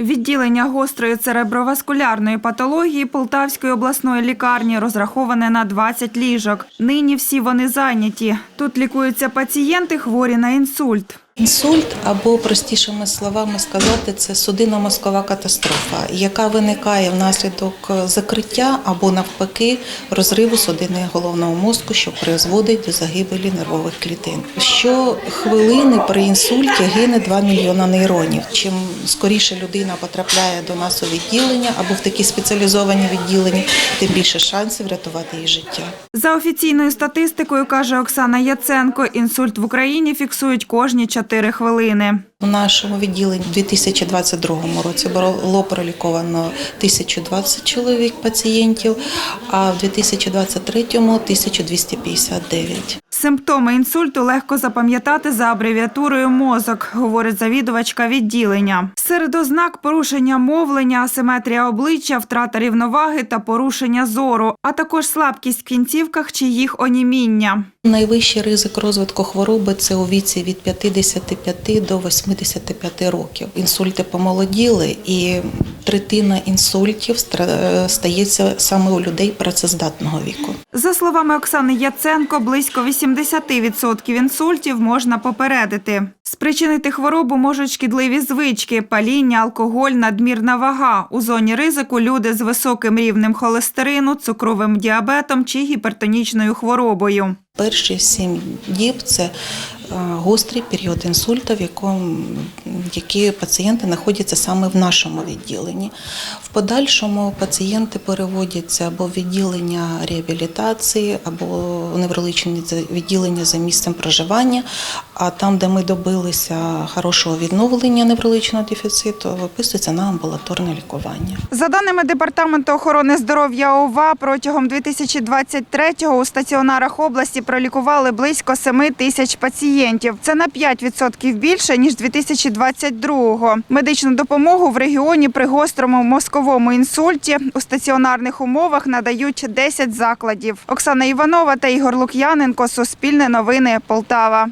Відділення гострої цереброваскулярної патології Полтавської обласної лікарні розраховане на 20 ліжок. Нині всі вони зайняті. Тут лікуються пацієнти, хворі на інсульт. Інсульт, або простішими словами сказати, це судинно-мозкова катастрофа, яка виникає внаслідок закриття або навпаки розриву судини головного мозку, що призводить до загибелі нервових клітин. Щохвилини при інсульті гине 2 мільйона нейронів. Чим скоріше людина потрапляє до нас у відділення або в такі спеціалізовані відділення, тим більше шансів врятувати її життя. За офіційною статистикою, каже Оксана Яценко, інсульт в Україні фіксують кожні 4 хвилини. У нашому відділенні у 2022 році було проліковано 1020 чоловік пацієнтів, а в 2023 – 1259. Симптоми інсульту легко запам'ятати за абревіатурою мозок, говорить завідувачка відділення. Серед ознак порушення мовлення, асиметрія обличчя, втрата рівноваги та порушення зору, а також слабкість в кінцівках чи їх оніміння. Найвищий ризик розвитку хвороби це у віці від 55 до 85 років. Інсульти помолоділи, і третина інсультів стра- стається саме у людей працездатного віку. За словами Оксани Яценко, близько 80% інсультів можна попередити. Спричинити хворобу можуть шкідливі звички, паління, алкоголь, надмірна вага. У зоні ризику люди з високим рівнем холестерину, цукровим діабетом чи гіпертонічною хворобою. Перші сім діб це гострий період інсульту, в якому які пацієнти знаходяться саме в нашому відділенні. В подальшому пацієнти переводяться або в відділення реабілітації, або в неврологічне відділення за місцем проживання. А там, де ми добилися хорошого відновлення неврологічного дефіциту, виписується на амбулаторне лікування. За даними Департаменту охорони здоров'я ОВА, протягом 2023-го у стаціонарах області пролікували близько 7 тисяч пацієнтів. Це на 5% більше, ніж 2022-го. Медичну допомогу в регіоні при гострому мозковому інсульті у стаціонарних умовах надають 10 закладів. Оксана Іванова та Ігор Лук'яненко, Суспільне новини, Полтава.